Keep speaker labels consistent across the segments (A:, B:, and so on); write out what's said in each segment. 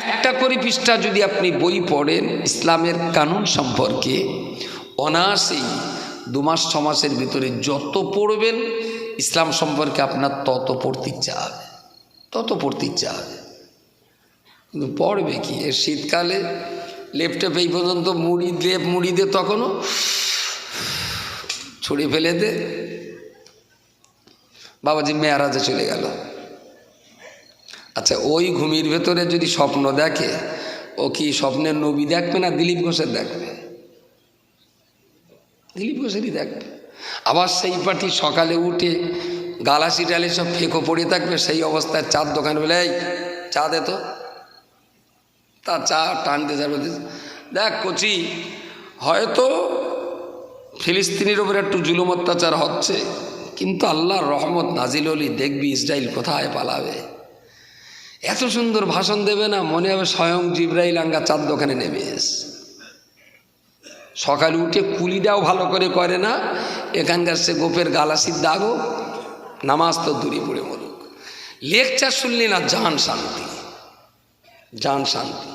A: একটা করে পৃষ্ঠা যদি আপনি বই পড়েন ইসলামের কানুন সম্পর্কে, অনায়াসেই দু মাস, ছ মাসের ভিতরে যত পড়বেন, ইসলাম সম্পর্কে আপনার তত পড়তে ইচ্ছা হবে, তত পড়তে ইচ্ছা হবে। কিন্তু পড়বে কি? এর শীতকালে লেপটপ এই পর্যন্ত মুড়ি লেপ মুড়ি দে তখনও ছুঁড়ে ফেলে দে। বাবাজি মেয়ারাজে চলে গেল। আচ্ছা ওই ঘুমির ভেতরে যদি স্বপ্ন দেখে, ও কি স্বপ্নের নবী দেখবে না দিলীপ ঘোষের দেখবে? দিলীপ ঘোষেরই দেখবে। আবার সেই পার্টি সকালে উঠে গালাসি টালি সব ফেঁকো পড়ে থাকবে, সেই অবস্থায় চার দোকান বলে, এই, চা দে তো। তা চা টানতে যাবে দেখ কচি, হয়তো ফিলিস্তিনির ওপরে একটু জুলুম অত্যাচার হচ্ছে, কিন্তু আল্লাহর রহমত নাজিল হলি দেখবি ইসরায়েল কোথায় পালাবে? এত সুন্দর ভাষণ দেবে না, মনে হবে স্বয়ং জিব্রাইল আঙ্গা চার দোকানে নেমে এস সকালে উঠে কুলিটাও ভালো করে করে না, এখানকার সে গোপের গালাসির দাগও, নামাজ তো দূরে পড়ে মরুক লেকচার শুনলি না জান শান্তি জান শান্তি।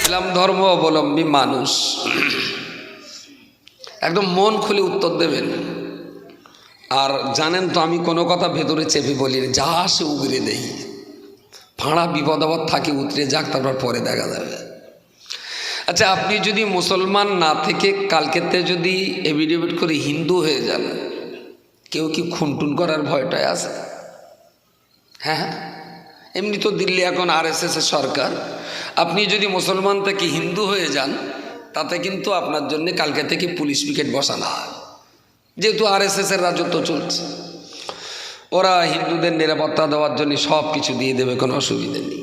A: ইসলাম ধর্ম অবলম্বী মানুষ। একদম মন খুলে উত্তর দেবেন। আর জানেন তো আমি কোনো কথা ভেতরে চেপে বলি যা সে উগরে দেই। ফাঁড়া বিপদ আপদ থাকে, উতরে যাক, তারপর পরে দেখা যাবে। আচ্ছা আপনি যদি মুসলমান না থেকে কালকেতে যদি এভিডেভিট করে হিন্দু হয়ে যান, কেউ কি খুনটুন করার ভয়টায় আছে? হ্যাঁ হ্যাঁ। এমনি তো দিল্লি এখন আর এস এর সরকার। আপনি যদি মুসলমান থেকে হিন্দু হয়ে যান, তাতে কিন্তু আপনার জন্য কালকে থেকে পুলিশ পিকেট বসানো হয়। যেহেতু আর এস এর রাজত্ব চলছে। ওরা হিন্দুদের নিরাপত্তা দেওয়ার জন্য সব কিছু দিয়ে দেবে, কোনো অসুবিধে নেই।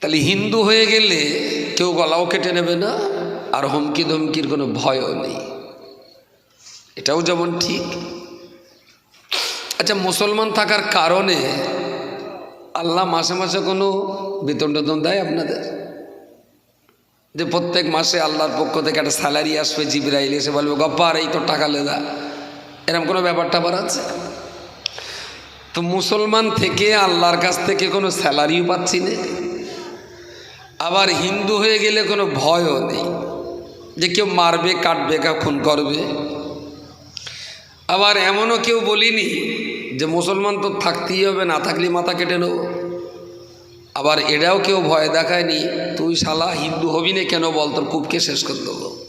A: তাহলে হিন্দু হয়ে গেলে কেউ গলাও কেটে নেবে না, আর হুমকি ধমকির কোনো ভয়ও নেই। এটাও যেমন ঠিক। আচ্ছা মুসলমান থাকার কারণে আল্লাহ মাসে মাসে কোনো বেতন টেতন দেয় আপনাদের? যে প্রত্যেক মাসে আল্লাহর পক্ষ থেকে একটা স্যালারি আসবে, জিবরাইল এসে বলবে, গপ্পার, এই তো টাকা লেদা এরকম কোনো ব্যাপারটা ট্যাপার আছে? তো মুসলমান থেকে আল্লাহর কাছ থেকে কোনো স্যালারিও পাচ্ছি না। আবার হিন্দু হয়ে গেলে কোনো ভয়ও নেই। যে কেউ মারবে, কাটবে কা খুন করবে। আবার এমনও কেউ বলিনি যে মুসলমান তো থাকতেই হবে, না থাকলে মাথা কেটে নেব। আবার এটাও কেউ ভয় দেখায়নি, তুই শালা হিন্দু হবি না কেন বল, তোর কূপকে শেষ করে দেবো।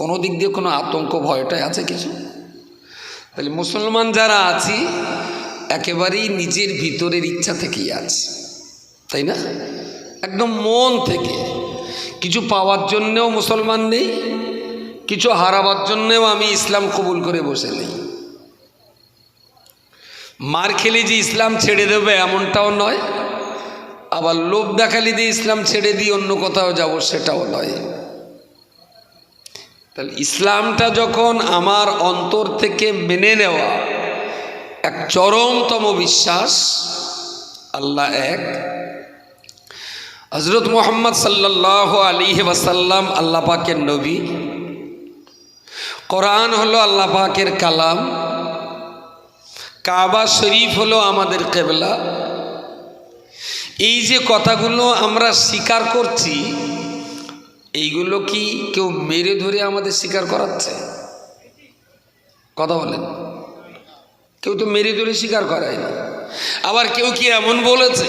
A: কোনো দিক দিয়ে কোনো আতঙ্ক, ভয়টাই আছে কিছু? তাহলে মুসলমান যারা আছি, একেবারেই নিজের ভিতরের ইচ্ছা থেকেই আছে, তাই না? একদম মন থেকে। কিছু পাওয়ার জন্যেও মুসলমান নেই, কিছু হারাবার জন্যেও আমি ইসলাম কবুল করে বসে নেই। মার খেলে যে ইসলাম ছেড়ে দেবে এমনটাও নয়, আবার লোভ দেখালি দিয়ে ইসলাম ছেড়ে দিয়ে অন্য কোথাও যাব সেটাও নয়। তাহলে ইসলামটা যখন আমার অন্তর থেকে মেনে নেওয়া, এক চরমতম বিশ্বাস, আল্লাহ এক। হজরত মোহাম্মদ সাল্লাহ আলী ওয়াসাল্লাম আল্লাহ পাকের নবী। কোরআন হলো আল্লাহ পাকের কালাম। কাবা শরীফ হলো আমাদের কেবলা। এই যে কথাগুলো আমরা স্বীকার করছি এইগুলো কি কেউ মেরে ধরে আমাদের স্বীকার করাচ্ছে? কথা বলেন। কেউ তো মেরে ধরে স্বীকার করায় না। আবার কেউ কি এমন বলেছে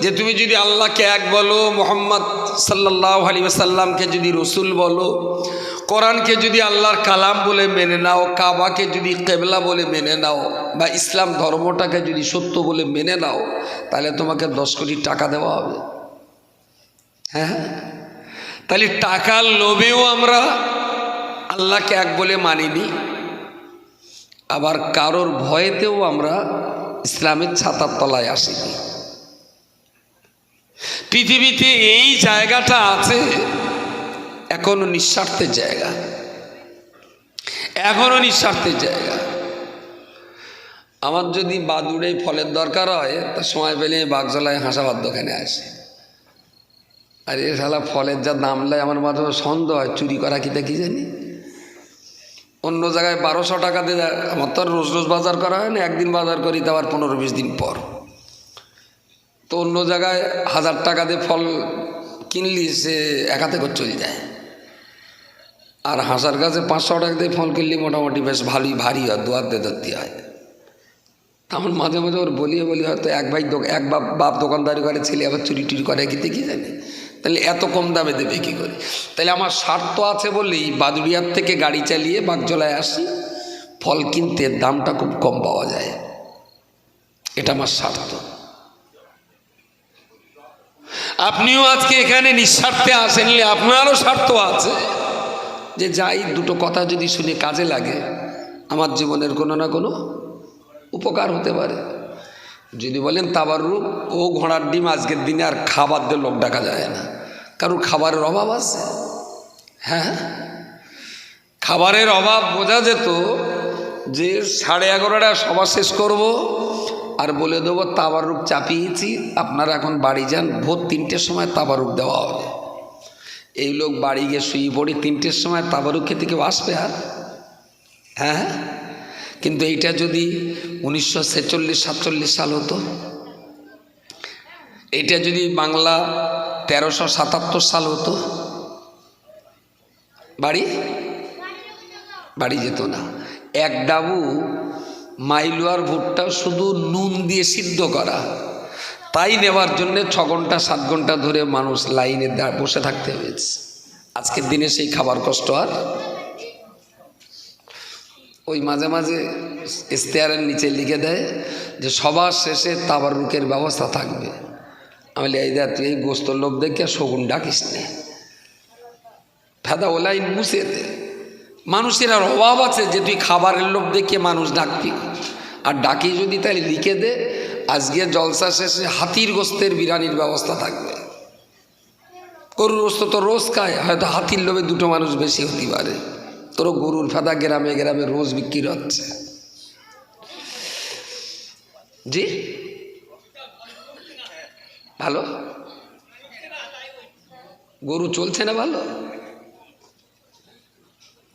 A: যে তুমি যদি আল্লাহকে এক বলো, মোহাম্মদ সাল্লাহ আলী সাল্লামকে যদি রসুল বলো, কোরআনকে যদি আল্লাহর কালাম বলে মেনে নাও, কাবাকে যদি কেবলা বলে মেনে নাও, বা ইসলাম ধর্মটাকে যদি সত্য বলে মেনে নাও, তাহলে তোমাকে দশ কোটি টাকা দেওয়া হবে। হ্যাঁ। তাহলে টাকার লোভেও আমরা আল্লাহকে এক বলে মানিনি, আবার কারোর ভয়েতেও আমরা ইসলামের ছাতার তলায় আসিনি। পৃথিবীতে এই জায়গাটা আছে, এখনও নিঃস্বার্থের জায়গা। এখনও নিঃস্বার্থের জায়গা। আমার যদি বাদুড়ে ফলের দরকার হয়, তা সময় পেলে বাগজলায় হাসাবার দোকানে আসে। আর এ শালা ফলের যা দাম নেয় আমার মাঝে সন্দেহ হয়, চুরি করা কিতা কি জানি? অন্য জায়গায় বারোশো টাকা দিয়ে আমার তো আর রোজ রোজ বাজার করা হয় না, একদিন বাজার করি তো আবার পনেরো বিশ দিন পর। তো অন্য জায়গায় হাজার টাকা দিয়ে ফল কিনলি, সে এক হাতে করে চলে যায়। আর হাঁসার গাছে পাঁচশো টাকা দিয়ে ফল কিনলি, মোটামুটি বেশ ভালোই, ভারী হয় দুয়ার দিয়ে ধরতে হয়। তখন মাঝে মাঝে ওর বলিয়ে বলি, হয়তো এক ভাই এক বাপ বাপ দোকানদারি করে, ছেলে আবার চুরি টুরি করে কি দেখি জানি? তাহলে এত কম দামে দেবে কী করে? তাহলে আমার স্বার্থ আছে বলেই বাদুড়িয়ার থেকে গাড়ি চালিয়ে বাগজলায় আসি। ফল কিনতে দামটা খুব কম পাওয়া যায়। এটা আমার স্বার্থ। আপনিও আজকে এখানে নিঃস্বার্থে আসেনলে আপনারও স্বার্থ আছে যে যাই, দুটো কথা যদি শুনে কাজে লাগে, আমার জীবনের কোনো না কোনো উপকার হতে পারে। যদি বলেন তাবারুক ও ঘোড়ার ডিম আজকের দিনে আর খাবার দিয়ে লোক ডাকা যায় না। কারণ খাবারের অভাব আছে? হ্যাঁ খাবারের অভাব বোঝা যেত যে সাড়ে এগারোটা সভা শেষ করব আর বলে দেবো তাবারুক চাপিয়েছি, আপনারা এখন বাড়ি যান, ভোর তিনটের সময় তাবারুক দেওয়া হবে। এই লোক বাড়ি গিয়ে শুয়ে পড়ি, তিনটের সময় তাবারুক খেতে কেউ আসবে আর? হ্যাঁ। কিন্তু এইটা যদি উনিশশো ছেচল্লিশ, সাতচল্লিশ সাল হতো এটা যদি বাংলা তেরোশো সাতাত্তর সাল হতো, বাড়ি? বাড়ি যেত না। এক ডাবু মাইলুয়ার ভুট্টা শুধু নুন দিয়ে সিদ্ধ করা। তাই নেওয়ার জন্য ছ ঘণ্টা, সাত ঘণ্টা ধরে মানুষ লাইনে বসে থাকতে হয়েছে। আজকের দিনে সেই খাবার কষ্ট আর ওই মাঝে মাঝে ইশতেহারের নিচে লিখে দেয় যে সবার শেষে তাবারুকের ব্যবস্থা থাকবে। আমি এই দেখ, তুই এই গোস্তর লোভ দেখে শগুন ডাকিস নে। ফেদা ওলাইন মুছে দে। মানুষের আর অভাব আছে যে তুই খাবারের লোভ দেখে মানুষ ডাকবি। আর ডাকি যদি তাই লিখে দে, আজকে জলসা শেষে হাতির গোস্তের বিরানির ব্যবস্থা থাকবে। গরুর গোস্ত তো রোজ খায়, হয়তো হাতির লোভে দুটো মানুষ বেশি হতে পারে। তোর গরুর ফেদা গ্রামে গ্রামে রোজ বিক্রি হচ্ছে। জি? ভালো? গরু চলছে না ভালো?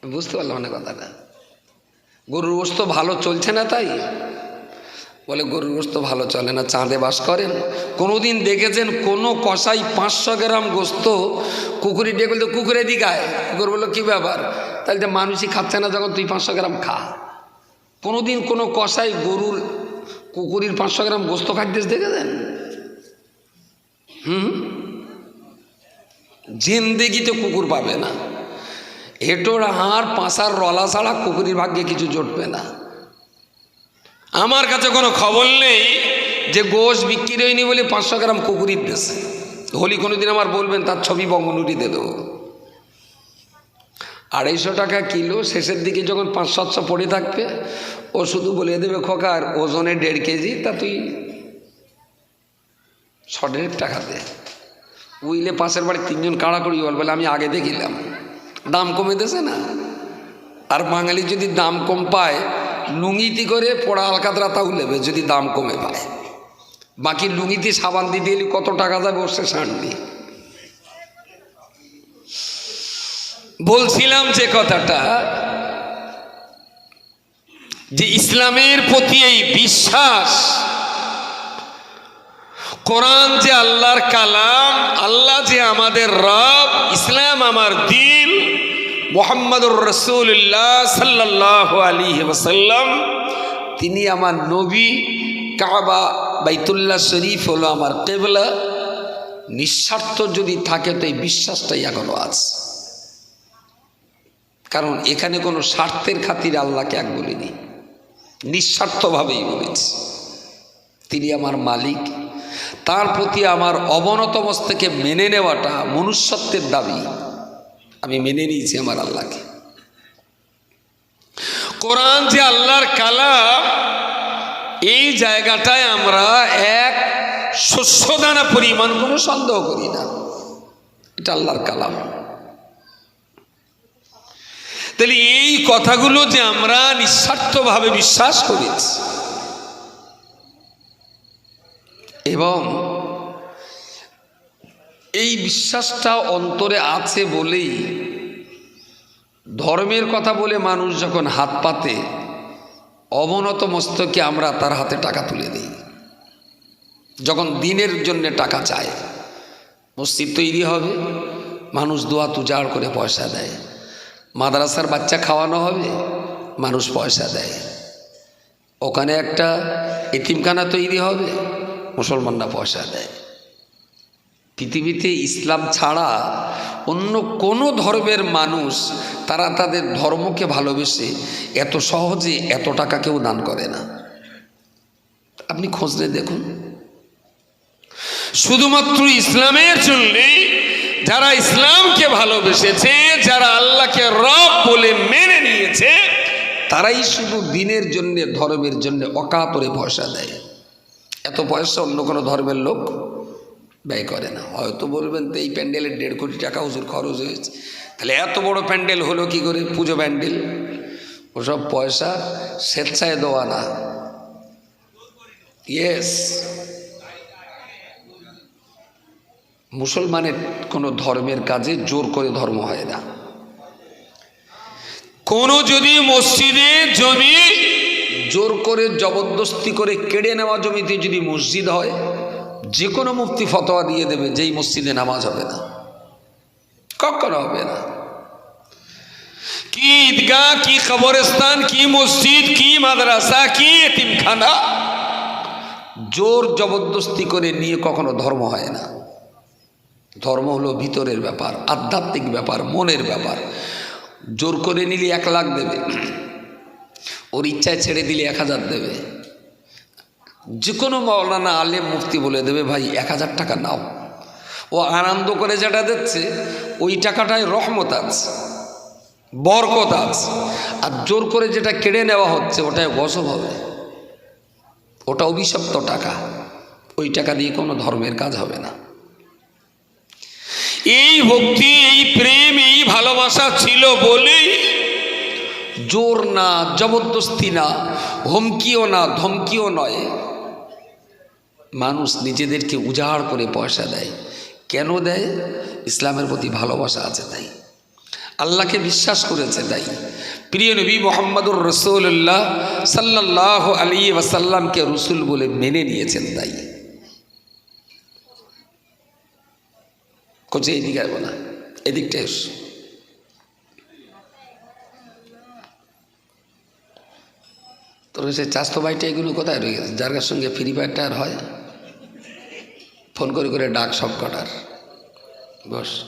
A: বুঝতে পারলাম না কথাটা। গরুর গোস্ত ভালো চলছে না তাই? বলে গরুর গোস্ত ভালো চলে না, চাঁদে বাস করেন। কোনোদিন দেখেছেন কোনো কষাই পাঁচশো গ্রাম গোস্ত কুকুরি ডেকে বলতে কুকুরে দিঘায় কুকুর বলল, কী ব্যাপার? তাহলে তো মানুষই খাচ্ছে না যখন তুই পাঁচশো গ্রাম খা। কোনোদিন কোনো কষাই গরুর, কুকুরির পাঁচশো গ্রাম গোস্ত খাদ্যেস দেখেছেন হুম? জিন্দেগিতে কুকুর পাবে না। হেঁটোর হাড়, পাঁচার, রলা ছাড়া কুকুরির ভাগ্যে কিছু জুটবে না। আমার কাছে কোনো খবর নেই যে গোশ বিক্রি হয়নি বলে পাঁচশো গ্রাম কুকুরির দেশে হোলি কোনোদিন আমার বলবেন, তার ছবি বঙ্গনুরিতে দেবো। আড়াইশো টাকা কিলো, শেষের দিকে যখন পাঁচ, সাতশো পড়ে থাকবে, ও শুধু বলে দেবে, খোকার ওজনে দেড় কেজি, তা তুই দেড় টাকা দে। উইলে পাশের বাড়ি তিনজন কাড়াকড়ি বল বলে, আমি আগে দেখিলাম। দাম কমে দেছে না। আর বাঙালি যদি দাম কম পায় লুঙ্গিতি করে পোড়া আলকাতরা তাও নেবে, যদি দাম কমে পায়। বাকি লুঙ্গিতে সাবান দিতে এলে কত টাকা যাবে, ওর সে শান্তি বলছিলাম যে কথাটা, যে ইসলামের প্রতি এই বিশ্বাস, কোরআন যে আল্লাহর কালাম, আল্লাহ যে আমাদের রব, ইসলাম আমার দিন, মোহাম্মদুর রসুল্লাহ সাল্লাহ আলী ওসাল্লাম তিনি আমার নবী, কাবা, বাইতুল্লাহ শরীফ হলো আমার কেবলা, নিঃস্বার্থ যদি থাকে তো এই বিশ্বাসটাই এখনও আছে। কারণ এখানে কোনো স্বার্থের খাতির আল্লাহকে এক বলিনি। নিঃস্বার্থভাবেই বলেছি। তিনি আমার মালিক। তার প্রতি আমার অবনত মস্তকে মেনে নেওয়াটা মনুষ্যত্বের দাবি। আমি মেনে নিয়েছি আমার আল্লাহকে। কোরআন যে আল্লাহর কালাম, এই জায়গাটায় আমরা এক শস্যদানা পরিমাণ কোনো সন্দেহ করি না। এটা আল্লাহর কালাম। তাহলে এই কথাগুলো যে আমরা নিঃস্বার্থভাবে বিশ্বাস করেছি। এবং এই বিশ্বাসটা অন্তরে আছে বলেই ধর্মের কথা বলে মানুষ যখন হাত পাতে, অবনত মস্তকে আমরা তার হাতে টাকা তুলে দিই। যখন দিনের জন্য টাকা চায়, মসজিদ তৈরি হবে, মানুষ দোয়া তুজাড় করে পয়সা দেয়। মাদ্রাসার বাচ্চা খাওয়ানো হবে, মানুষ পয়সা দেয়। ওখানে একটা এতিমখানা তৈরি হবে, মুসলমানরা পয়সা দেয়। পৃথিবীতে ইসলাম ছাড়া অন্য কোনো ধর্মের মানুষ তারা তাদের ধর্মকে ভালোবেসে এত সহজে এত টাকা কেউ দান করে না। আপনি খোঁজলে দেখুন। শুধুমাত্র ইসলামের জন্যে যারা ইসলামকে ভালোবেসেছে, যারা আল্লাহকে রব বলে মেনে নিয়েছে, তারাই শুধু দিনের জন্যে, ধর্মের জন্য অকাতরে পয়সা দেয়। এত পয়সা অন্য কোনো ধর্মের লোক ব্যয় করে না। হয়তো বলবেন, তো এই প্যান্ডেলের দেড় কোটি টাকা হুজুর খরচ হয়েছে। তাহলে এত বড় প্যান্ডেল হলো কি করে? পুজো প্যান্ডেল? ওসব পয়সা স্বেচ্ছায় দেওয়া না। ইয়েস মুসলমানের কোনো ধর্মের কাজে জোর করে ধর্ম হয় না। কোনো যদি মসজিদে জমি জোর করে জবরদস্তি করে কেড়ে নেওয়া জমিতে যদি মসজিদ হয় যে কোনো মুক্তি ফতোয়া দিয়ে দেবে যেই মসজিদে নামাজ হবে না। কখনো হবে না। কি ঈদগাহ কি কবরস্থান কি মসজিদ কি মাদ্রাসা কি এতিমখানা? জোর জবরদস্তি করে নিয়ে কখনো ধর্ম হয় না। ধর্ম হলো ভিতরের ব্যাপার, আধ্যাত্মিক ব্যাপার, মনের ব্যাপার। জোর করে নিলে এক লাখ দেবে। ওর ইচ্ছায় ছেড়ে দিলে এক হাজার দেবে। যে কোনো মৌলানা আলেম মুফতি বলে দেবে, ভাই, এক হাজার টাকা নাও। ও আনন্দ করে যেটা দিচ্ছে ওই টাকাটায় রহমত আছে, বরকত আছে। আর জোর করে যেটা কেড়ে নেওয়া হচ্ছে, ওটায় গজব হবে। ওটা অভিশপ্ত টাকা। ওই টাকা দিয়ে কোনো ধর্মের কাজ হবে না। এই ভক্তি, এই প্রেম, এই ভালোবাসা ছিল বলেই জোর না, জবরদস্তি না, হুমকিও না, ধমকিও নয়। মানুষ নিজেদেরকে উজাড় করে পয়সা দেয়। কেন দেয়? ইসলামের প্রতি ভালোবাসা আছে তাই। আল্লাহকে বিশ্বাস করেছে তাই। প্রিয় নবী মোহাম্মদুর রসুল্লাহ সাল্লাহ আলী ওয়াসাল্লামকে রসুল বলে মেনে নিয়েছেন তাই। কোচে এদিকে আসব না এদিকটা এস তোর সে চাস্তো ভাইটা এগুলো কোথায় রয়ে গেছে? যার সঙ্গে ফ্রি ফায়ারটা আর হয়? ফোন করে করে ডাক সব কটার। বস।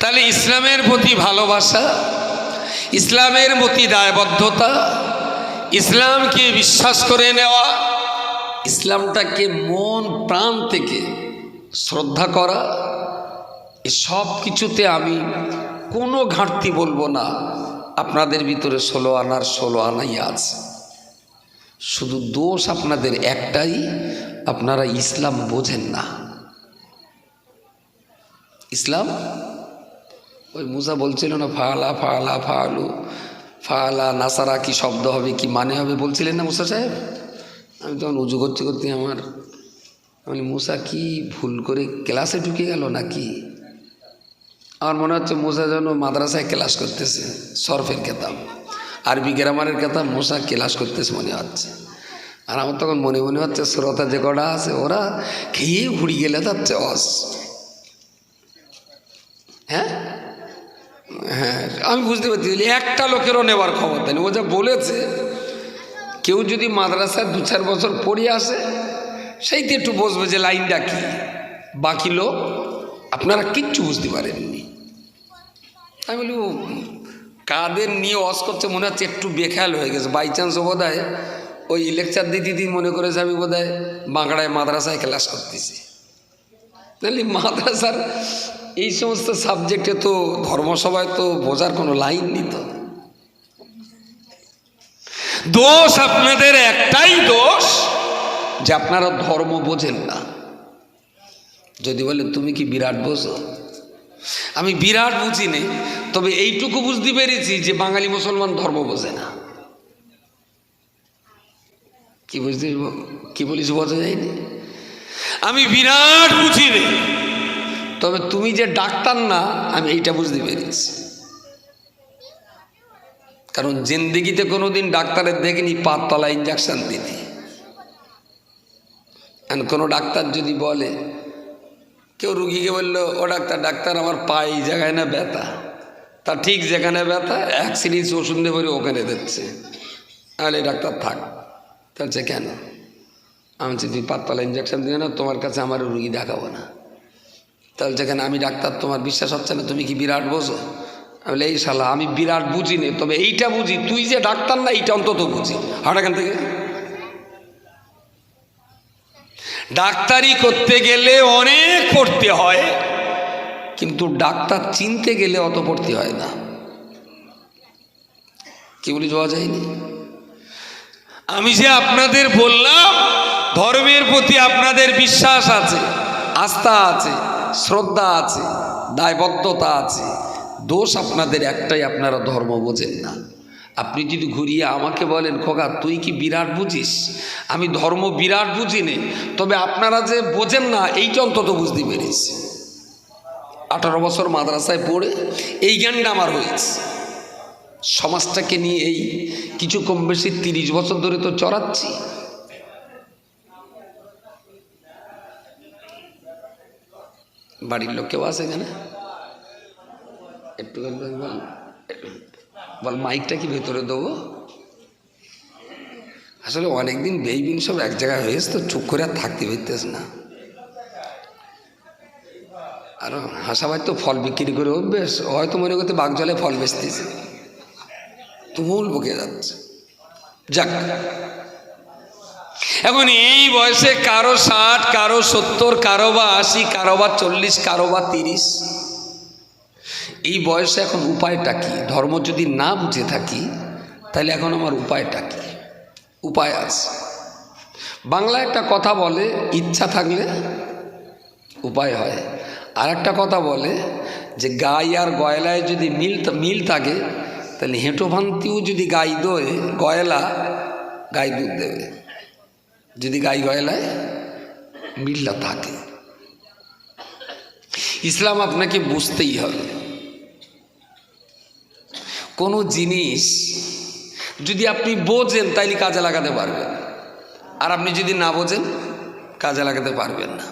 A: তাহলে ইসলামের প্রতি ভালোবাসা, ইসলামের প্রতি দায়বদ্ধতা, ইসলামকে বিশ্বাস করে নেওয়া ইসলামটাকে মন প্রাণ থেকে শ্রদ্ধা করা সব কিছুতে আমি কোনো ঘাটতি বলব না। আপনাদের ভিতরে ষোলো আনার ষোলো আনাই আছে। শুধু দোষ আপনাদের একটাই, আপনারা ইসলাম বোঝেন না। ইসলাম? ওই মুসা বলছিল না, ফালা ফালা, ফালু, ফালা, নাসারা কি শব্দ হবে, কি মানে হবে? বলছিলেন না মুসা সাহেব? আমি তখন উজু করতে করতে আমার, আমি, মুসা, কি ভুল করে ক্লাসে ঢুকে গেল নাকি? আমার মনে হচ্ছে মুসা যেন মাদ্রাসায় ক্লাস করতেছে, সরফের কেতাব। আরবি গ্রামারের কেতাব মুসা ক্লাস করতেছে মনে হচ্ছে। আর আমার তখন মনে মনে হচ্ছে শ্রোতা যে কটা আছে, ওরা খেয়ে ঘুরি গেলে যাচ্ছে অস হ্যাঁ? হ্যাঁ আমি বুঝতে পারছি, একটা লোকেরও নেওয়ার খবর দেয়নি ও যা বলেছে কেউ যদি মাদ্রাসায় দু চার বছর পড়ে আসে, সেইতে একটু বসবে যে লাইনটা কি বাকি লোক আপনারা কিচ্ছু বুঝতে পারেননি। আমি বলি কাদের নিয়ে অস করছে মনে হচ্ছে একটু বেখেয়াল হয়ে গেছে। বাই চান্স বোধ হয় ওই লেকচার দিদি দিদি মনে করেছে আমি বোধ হয় বাংলায় মাদ্রাসায় ক্লাস করতেছি। নাহলে মাদ্রাসার এই সমস্ত সাবজেক্টে তো ধর্মসভায় তো বোঝার কোনো লাইন নিত দোষ আপনাদের একটাই দোষ যে আপনারা ধর্ম বোঝেন না। যদি বলেন তুমি কি বিরাট বোঝো? আমি বিরাট বুঝি নে, তবে এইটুকু বুঝতে পেরেছি যে বাঙালি মুসলমান ধর্ম বোঝে না। কি বুঝতে কি বলিস বোঝা যায়নি? আমি বিরাট বুঝি রে তবে তুমি যে ডাক্তার না, আমি এইটা বুঝতে পেরেছি। কারণ জিন্দিগিতে কোনো দিন ডাক্তারের দেখিনি পাততলা ইঞ্জেকশন দিতে আর কোনো ডাক্তার যদি বলে, কেউ রুগীকে বলল, ও ডাক্তার ডাক্তার আমার পায়ে এই জায়গায় না ব্যথা। তা ঠিক যেখানে ব্যথা, এক সিরিজ ওষুধ দেবে ওখানে দিচ্ছে। তাহলে ডাক্তার থাক। তাহলে কেন? আমি তুই পাততলা ইঞ্জেকশন দিবে না, তোমার কাছে আমার রুগী দেখাবো না। তাহলে যেখানে আমি ডাক্তার, তোমার বিশ্বাস হচ্ছে না? তুমি কি বিরাট বোঝো? বলি, এই শালা আমি বিরাট বুঝি নে তবে এইটা বুঝি তুই যে ডাক্তার না এইটা অন্তত বুঝি। হাট এখান থেকে। ডাক্তারি করতে গেলে অনেক পড়তে হয় কিন্তু ডাক্তার চিনতে গেলে অত পড়তে হয় না। কি বলি যাওয়া যায়নি? আমি যে আপনাদের বললাম ধর্মের প্রতি আপনাদের বিশ্বাস আছে আস্থা আছে শ্রদ্ধা আছে দায়বদ্ধতা আছে। দোষ আপনাদের একটাই, আপনারা ধর্ম বোঝেন না। আপনি যদি ঘুরিয়ে আমাকে বলেন, খোকা, তুই কি বিরাট বুঝিস? আমি ধর্ম বিরাট বুঝি নে, তবে আপনারা যে বোঝেন না, এইটা অন্তত বুঝতে পেরেছি। আঠারো বছর মাদ্রাসায় পড়ে এই জ্ঞানটা আমার হয়েছে। সমাজটাকে নিয়ে এই কিছু কম বেশি তিরিশ বছর ধরে তো চড়াচ্ছি। বাড়ির লোক কেউ আছে এখানে? একটু বল বল- মাইকটা কি ভেতরে দেবো? আসলে অনেকদিন বেইবিন সব এক জায়গায় হয়েছে তো চুপ করে আর থাকতে পারতেছ না। আর হাসাবাই তো ফল বিক্রি করে অভ্যেস হয়তো মনে করতে বাঘ জলে ফল বেচতেছে। তুমুল বকে যাচ্ছে। যাক। এখন এই বয়সে কারও ষাট, কারও সত্তর, কারও বা আশি, কারও বা চল্লিশ, কারও বা তিরিশ। এই বয়সে এখন উপায়টা কী? ধর্ম যদি না বুঝে থাকি, তাহলে এখন আমার উপায়টা কী? উপায় আছে। বাংলা একটা কথা বলে, ইচ্ছা থাকলে উপায় হয়। আর একটা কথা বলে যে, গাই আর গয়লায় যদি মিল মিল থাকে, তাহলে হেঁটো ভান্তিও যদি গাই দোয়, গয়লা গাই দুধ দেবে। যদি গাই গয়লায় মিলটা থাকে। ইসলাম আপনাকে বুঝতেই হবে। কোনো জিনিস যদি আপনি বোঝেন, তাইলে কাজে লাগাতে পারবেন। আর আপনি যদি না বোঝেন, কাজে লাগাতে পারবেন না।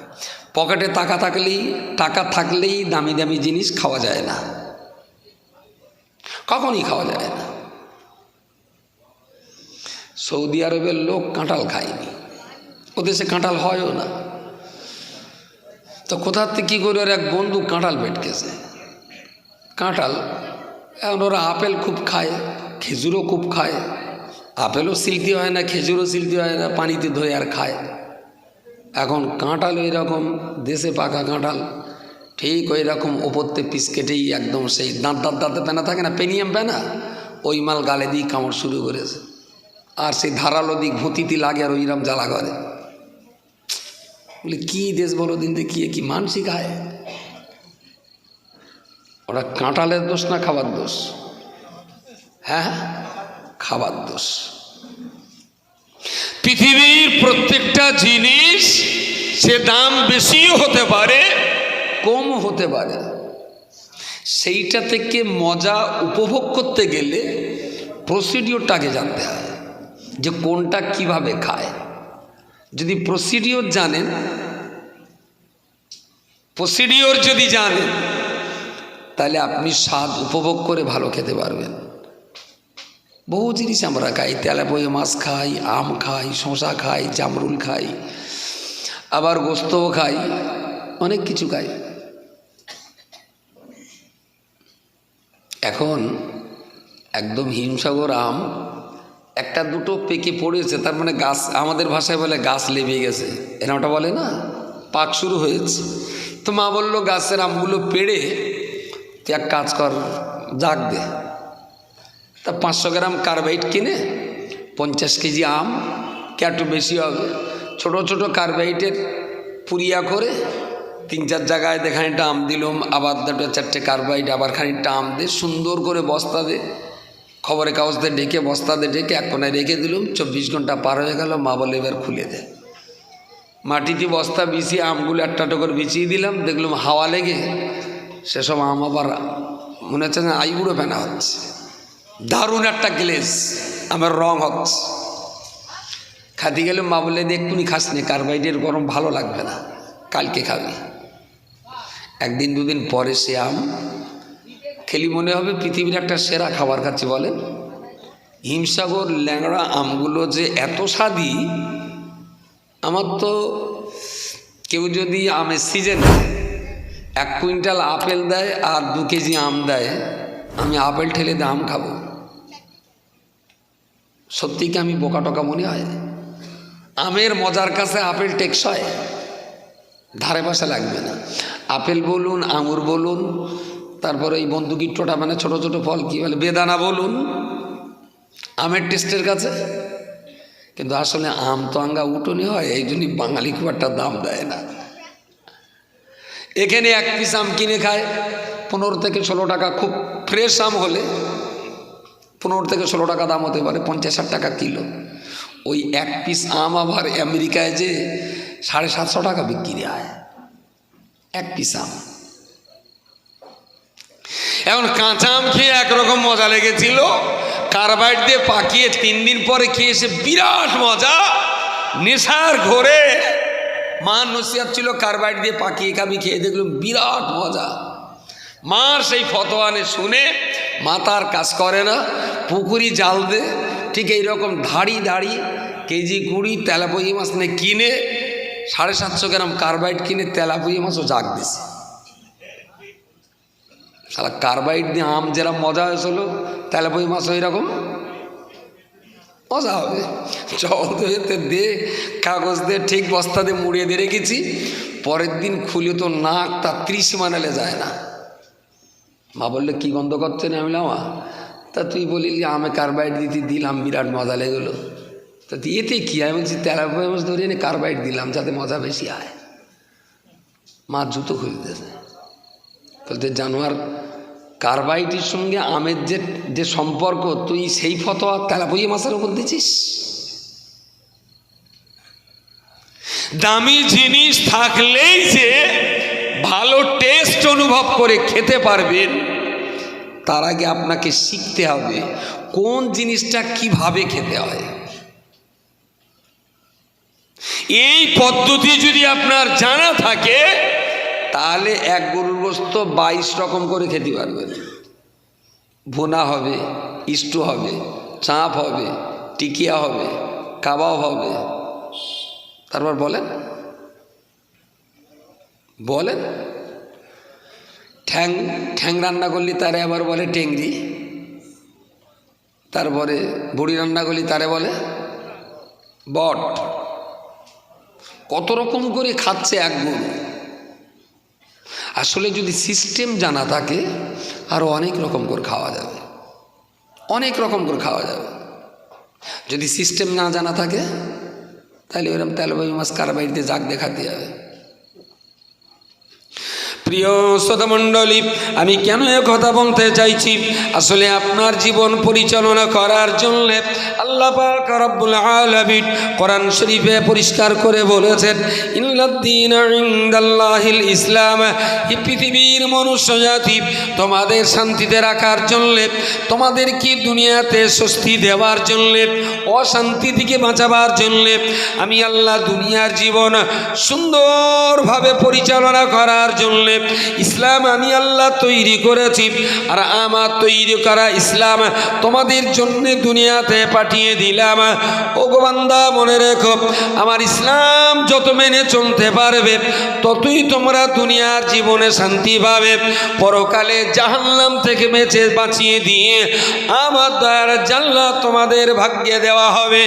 A: পকেটে টাকা থাকলেই টাকা থাকলেই দামি দামি জিনিস খাওয়া যায় না। কখনই খাওয়া যায় না। সৌদি আরবের লোক কাঁঠাল খায়নি। ও দেশে কাঁঠাল হয়ও না। তো কোথার থেকে কী করে ওর এক বন্ধু কাঁঠাল পেটকেছে কাঁঠাল এখন ওরা আপেল খুব খায়, খেজুরও খুব খায়। আপেলও সিলতি হয় না, খেজুরও সিলতি হয় না, পানিতে ধরে আর খায়। এখন কাঁঠাল ওই রকম দেশে পাকা কাঁঠাল, ঠিক ওই রকম ওপরতে পিস কেটেই একদম সেই দাঁত দাঁত, দাঁতে পেনা থাকে না, পেনিয়াম পেনা, ওই মাল গালে দিয়ে কামড় শুরু করেছে। আর সেই ধারালো দিক ভূতিতি লাগে আর ওইরকম জ্বালা করে। বলে, কী দেশ বলো দিন কি কি মানসিক খায় ওরা কাঁঠালের দোষ না খাবার দোষ? হ্যাঁ খাবার দোষ। পৃথিবীর প্রত্যেকটা জিনিস সে দাম বেশিও হতে পারে কম হতে পারে। সেইটা থেকে মজা উপভোগ করতে গেলে প্রসিডিওরটাকে জানতে হয়, যে কোনটা কীভাবে খায়। যদি প্রসিডিওর জানেন প্রসিডিওর যদি জানেন আপনি স্বাদ উপভোগ করে ভালো খেতে পারবেন। বহু জিনিস আমরা খাই তেলা বয়ে মাছ খাই, আম খাই শশা খাই, জামরুল খাই, আবার গোস্তও খাই, অনেক কিছু খাই। এখন একদম হিমসাগর আম, একটা দুটো পেকে পড়েছে, তার মানে গাছ, আমাদের ভাষায় বলে গাছ লেবে গেছে। এরা ওটা বলে না? পাক শুরু হয়েছে। তো মা বলল, গাছের আমগুলো পেড়ে তুই এক কাজ কর, জাগ দে। তা পাঁচশো গ্রাম কার্বাইড কিনে পঞ্চাশ কেজি আম, কে একটু বেশি হবে, ছোট ছোট কার্বাইডের পুরিয়া করে তিন চার জায়গায় খানিকটা আম দিলাম, আবার দুটো চারটে কার্বাইড আবার খানিকটা আম দে, সুন্দর করে বস্তা দে। খবরের কাগজতে ডেকে বস্তাতে ডেকে এক কোনায় রেখে দিলুম, চব্বিশ ঘণ্টা পার হয়ে গেল, মা বলে এবার খুলে দে। মাটিতে বস্তা বিছিয়ে আমগুলো একটা করে বিছিয়ে দিলাম, দেখলাম হাওয়া লেগে সেসব আম আবার মনে হচ্ছে না আইবুড়ো ফেনা হচ্ছে। দারুণ একটা গ্লেজ, আমার রং হচ্ছে। খাতে গেলে মা বলে এক্ষুনি খাস নি, কার্বাইডের গরম ভালো লাগবে না, কালকে খাবি। একদিন, দুদিন পরে সে আম খেলি মনে হবে, পৃথিবীর একটা সেরা খাবার খাচ্ছি বলেন হিমসাগর ল্যাংড়া আমগুলো যে এত স্বাদি আমার তো কেউ যদি আমের সিজন এক কুইন্টাল আপেল দেয় আর দু কেজি আম দেয়। আমি আপেল ঠেলে দিয়ে আম খাব। সত্যি কি আমি বোকা টকা মনে হয়? আমের মজার কাছে আপেল টেকসয় ধারে পাশে লাগবে না। আপেল বলুন, আঙুর বলুন, তারপরে এই বন্দুকির টোটা মানে ছোট ছোট ফল কি বলে, বেদানা বলুন। আমের টেস্টের কাছে। কিন্তু আসলে আম তো আঙ্গা উঠোনি হয়, এই জন্যই বাঙালি খুব একটা দাম দেয় না। এখানে এক পিস আম কিনে খায়। পনেরো থেকে ষোলো টাকা, খুব ফ্রেশ আম হলে পনেরো থেকে ষোলো টাকা দাম হতে পারে, পঞ্চাশ ষাট টাকা কিলো। ওই এক পিস আম আবার আমেরিকায় যে সাড়ে সাতশো টাকা বিক্রি হয়। এক পিস আম। এখন কাঁচা আম খেয়ে একরকম মজা লেগেছিল। কার্বাইড দিয়ে পাকিয়ে তিন দিন পরে খেয়ে এসে বিরাট মজা। নেশার ঘোরে। মা নসিয়াত ছিল কার্বাইড দিয়ে পাকিয়ে খাবি, খেয়ে দেখলাম বিরাট মজা। মার সেই ফতোয়ানে শুনে মাতার কাজ করে না, পুকুরি জাল দে, ঠিক এইরকম ধাড়ি দাড়ি কেজি কুড়ি তেলাপই মাছ নে কিনে, সাড়ে সাতশো গ্রাম কার্বাইড কিনে তেলাপই মাছও জাগ দিছে। সারা কার্বাইড দিয়ে আম যেরকম মজা হয়েছিল তেলাপই মাছ ওই রকম মজা হবে। জল ধুয়েতে দে কাগজ দিয়ে ঠিক বস্তা দিয়ে মুড়িয়ে দিয়ে রেখেছি। পরের দিন খুলে তো নাক তার ত্রিশ মানালে যায় না। মা বললে কি গন্ধ করছে না আমি বললাম, "মা, তা তুই বলিলি আমি কার্বাইড দিতে দিলাম বিরাট মজা লেগেলো। তা এতে কি? আমি বলছি তেলাপই মাছ ধরে এনে কার্বাইড দিলাম যাতে মজা বেশি হয় মা জুতো খুলে দিয়েছে। বলতে জানোয়ার কার্বাইটের সঙ্গে আমের যে যে সম্পর্ক, তুই সেই ফতোয়া তেলাপইয়ে মাছের ওপর দিছিস দামি জিনিস থাকলেই যে ভালো টেস্ট অনুভব করে খেতে পারবেন, তার আগে আপনাকে শিখতে হবে কোন জিনিসটা কীভাবে খেতে হয়। এই পদ্ধতি যদি আপনার জানা থাকে তাহলে এক গরুর গোস্ত বাইশ রকম করে খেতে পারবেন ভুনা হবে ইস্টু হবে, চাঁপ হবে, টিকিয়া হবে, কাবাব হবে। তারপর বলেন। বলেন। ঠ্যাং ঠ্যাং রান্না করলি তারে আবার বলে টেংরি তারপরে বুড়ি রান্না করলি তারে বলে বট। কত রকম করে খাচ্ছে এক গরু আসলে যদি সিস্টেম জানা থাকে আরও অনেক রকম করে খাওয়া যাবে। অনেক রকম করে খাওয়া যাবে। যদি সিস্টেম না জানা থাকে তাহলে ওরকম তেলবাই মাছ কারবাইতে জাগ দেখাতে যাবে প্রিয় শ্রোতামণ্ডলী, আমি কেন এ কথা বলতে চাইছি? আসলে আপনার জীবন পরিচালনা করার জন্য আল্লাহ কোরআন শরীফে পরিষ্কার করে বলেছেন ইনদাল্লাহিল ইসলাম এই পৃথিবীর মনুষ্য জাতি, তোমাদের শান্তিতে রাখার জন্য, তোমাদের কি দুনিয়াতে স্বস্তি দেওয়ার জন্য, অশান্তি থেকে বাঁচাবার জন্য, আমি আল্লাহ দুনিয়ার জীবন সুন্দরভাবে পরিচালনা করার জন্য ইসলাম আমি আল্লাহ তৈরি করেছি, আর আমার তৈরি করা ইসলাম তোমাদের জন্য দুনিয়াতে পাঠিয়ে দিলাম। ও গোবান্দা মনে রেখো, আমার ইসলাম যত মেনে চলতে পারবে, ততই তোমরা দুনিয়ার জীবনে শান্তি পাবে। পরকালে জাহান্নাম থেকে বেঁচে বাঁচিয়ে দিয়ে আমার দয়ার জাল্লা তোমাদের ভাগ্যে দেওয়া হবে।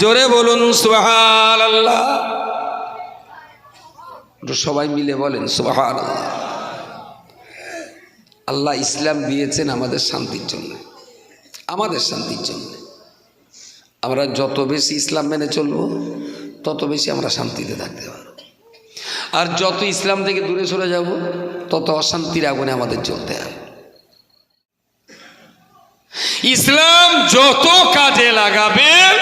A: জোরে বলুন সুহান আল্লাহ একটু সবাই মিলে বলেন সুহান আল্লাহ ইসলাম দিয়েছেন আমাদের শান্তির জন্য। আমাদের শান্তির জন্য। আমরা যত বেশি ইসলাম মেনে চলব, তত বেশি আমরা শান্তিতে থাকতে পারব। আর যত ইসলাম থেকে দূরে সরে যাব, তত অশান্তির আগুনে আমাদের চলতে হবে। ইসলাম যত কাজে লাগাবেন,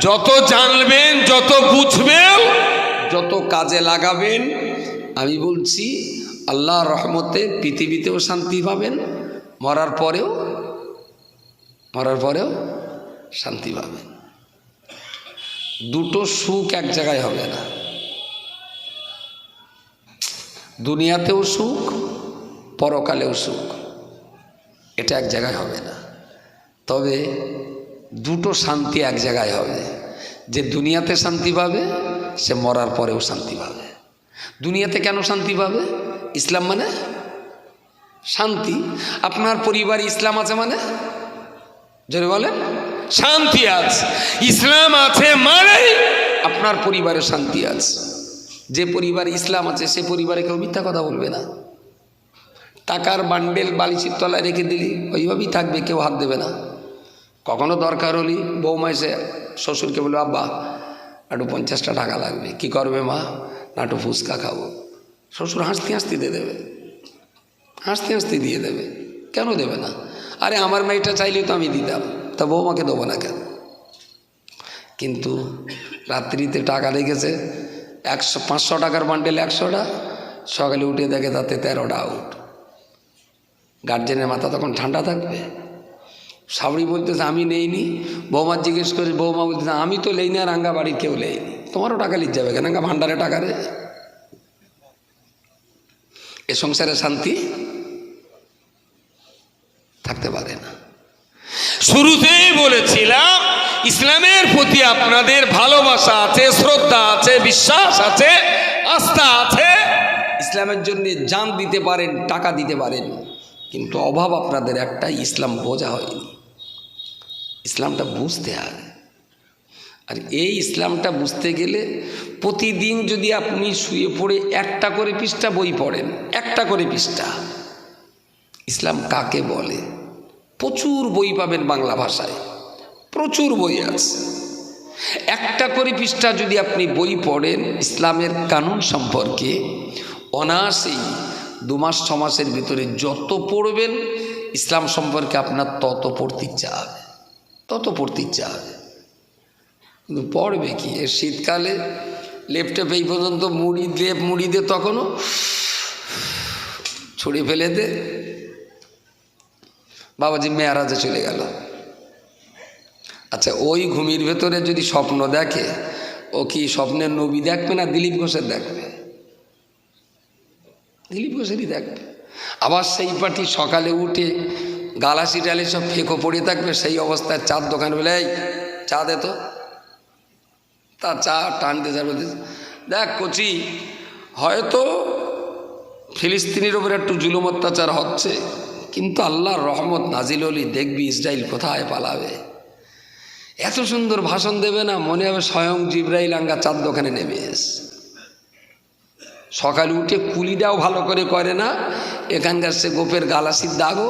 A: যত জানবেন, যত বুঝবেন যত কাজে লাগাবেন, আমি বলছি আল্লাহ রহমতে পৃথিবীতেও শান্তি পাবেন, মরার পরেও মরার পরেও শান্তি পাবেন। দুটো সুখ এক জায়গায় হবে না। দুনিয়াতেও সুখ, পরকালেও সুখ, এটা এক জায়গায় হবে না। তবে দুটো শান্তি এক জায়গায় হবে। যে দুনিয়াতে শান্তি পাবে সে মরার পরেও শান্তি পাবে। দুনিয়াতে কেন শান্তি পাবে? ইসলাম মানে শান্তি। আপনার পরিবার ইসলাম আছে মানে? জোরে বলেন। শান্তি আছে। ইসলাম আছে মানে আপনার পরিবারে শান্তি আছে। যে পরিবারে ইসলাম আছে, সে পরিবারে কেউ মিথ্যা কথা বলবে না। টাকার বান্ডেল বালিশের তলায় রেখে দিলি ওইভাবেই থাকবে, কেউ হাত দেবে না। কখনো দরকার হলি বৌমা এসে শ্বশুরকে বলবে, আব্বা একটু পঞ্চাশটা টাকা লাগবে। কি করবে মা? না একটু ফুচকা খাব। শ্বশুর হাসতে হাসতে দিয়ে দেবে। হাসতে হাসতে দিয়ে দেবে। কেন দেবে না? আরে আমার মেয়েটা চাইলেও তো আমি দিতাম। তা বৌমাকে দেবো না কেন? কিন্তু রাত্রিতে টাকা রেখেছে একশো, পাঁচশো টাকার বান্ডেল একশোটা। সকালে উঠে দেখে তাতে তেরোটা আউট গার্জেনের মাথা তখন ঠান্ডা থাকবে? সাবরি বলতেছে, আমি নেইনি। বৌমার জিজ্ঞেস করি, বৌমা বলতেছে, আমি তো লেই না, রাঙ্গা বাড়ির কেউ লেইনি তোমারও টাকা লিখ যাবে কেন? ভান্ডারে টাকা রে। এ সংসারে শান্তি থাকতে পারে না। শুরুতেই বলেছিলাম, ইসলামের প্রতি আপনাদের ভালোবাসা আছে, শ্রদ্ধা আছে, বিশ্বাস আছে, আস্থা আছে। ইসলামের জন্য জান দিতে পারেন, টাকা দিতে পারেন, কিন্তু অভাব আপনাদের একটা ইসলাম বোঝা হয়নি। ইসলামটা বুঝতে হবে। আর এই ইসলামটা বুঝতে গেলে প্রতিদিন যদি আপনি শুয়ে পড়ে একটা করে পৃষ্ঠা বই পড়েন, একটা করে পৃষ্ঠা। ইসলাম কাকে বলে? প্রচুর বই পাবেন বাংলা ভাষায়। প্রচুর বই আছে। একটা করে পৃষ্ঠা যদি আপনি বই পড়েন, ইসলামের কানুন সম্পর্কে অনায়াসেই দু মাস, ছ মাসের ভিতরে যত পড়বেন, ইসলাম সম্পর্কে আপনার তত পড়তে হবে। তত পড়তে ইচ্ছা হবে কিন্তু পড়বে কি? এর শীতকালে লেপটেপ এই পর্যন্ত মুড়ি লেপ মুড়ি দে তখনও ছড়িয়ে ফেলে দে। বাবাজি মেয়ারাজে চলে গেল। আচ্ছা ওই ঘুমির ভেতরে যদি স্বপ্ন দেখে, ও কি স্বপ্নের নবী দেখবে না দিলীপ ঘোষের দেখবে? দিলীপ ঘোষেরই দেখবে। আবার সেই পার্টি সকালে উঠে গালাসি টালি সব ফেঁকো পড়ে থাকবে, সেই অবস্থায় চার দোকান বলে, এই, চা দে তো। তা চা টানতে যাবে। দেখ কচি, হয়তো ফিলিস্তিনির ওপরে একটু জুলুম অত্যাচার হচ্ছে, কিন্তু আল্লাহর রহমত নাজিল হলি দেখবি ইসরায়েল কোথায় পালাবে। এত সুন্দর ভাষণ দেবে না, মনে হবে স্বয়ং জিব্রাইল আঙ্গা চার দোকানে নেমে এস সকালে উঠে কুলিটাও ভালো করে করে না, এখানকার সে গোপের গালাসির দাগও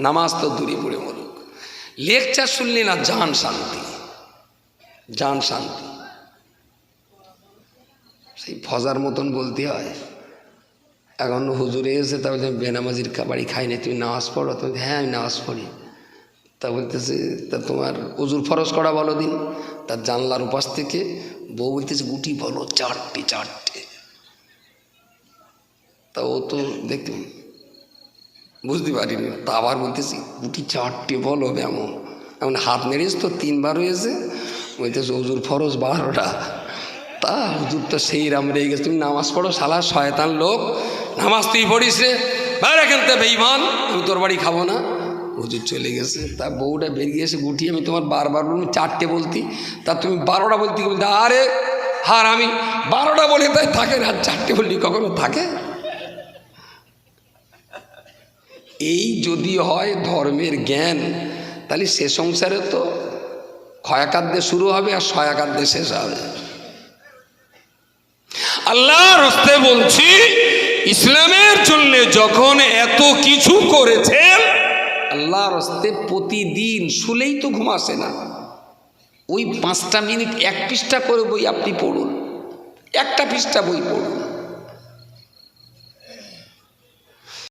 A: নামাজ তো দূরে পড়ে মরুক। লেকচার শুনলি না, জান শান্তি। জান শান্তি। সেই ফজার মতন বলতে হয়। এখন হুজুরে এসে তা বলছে, বেনামাজির বাড়ি খাই না, তুমি নামাজ পড়ো? তুমি হ্যাঁ আমি নামাজ পড়ি। তা বলতেছে, তা তোমার উজুর ফরজ করা বলো দিন। তার জানলার উপাস থেকে বউ বলতেছে, গুটি বলো চারটে চারটে। তা ও তো দেখতে বুঝতে পারিনি। তা আবার বলতেছি গুটি চারটে বলো এমন। এমন হাত নেড়েছ তো, তিনবার হয়েছে। বলতেছে, হজুর, ফরজ বারোটা। তা হুজুর তো সেই রাম রেগে গেছে, তুমি নামাজ পড়ো সালা শয়তান লোক। নামাজ তুই পড়িস রে। বাইরে থেকে বেইমান আমি তোর বাড়ি খাব না। হুজুর চলে গেছে। তা বউটা বেরিয়ে এসে গুটি আমি তোমার বারবার বলুন চারটে বলতি। তা তুমি বারোটা বলতি বলতে আরে, হার আমি বারোটা বলে, তাই থাকে না। চারটে বললি কখনো থাকে? এই যদি হয় ধর্মের জ্ঞান, তাহলে সে সংসারে তো ক্ষয়াকাদ্যে শুরু হবে আর সয়াকাদ্যে শেষ হবে। আল্লাহ রস্তে বলছি, ইসলামের জন্য যখন এত কিছু করেছেন আল্লাহ রস্তে প্রতিদিন শুলেই তো ঘুম আসে না। ওই পাঁচটা মিনিট এক পৃষ্ঠা করে বই আপনি পড়ুন, একটা পৃষ্ঠা বই পড়ুন।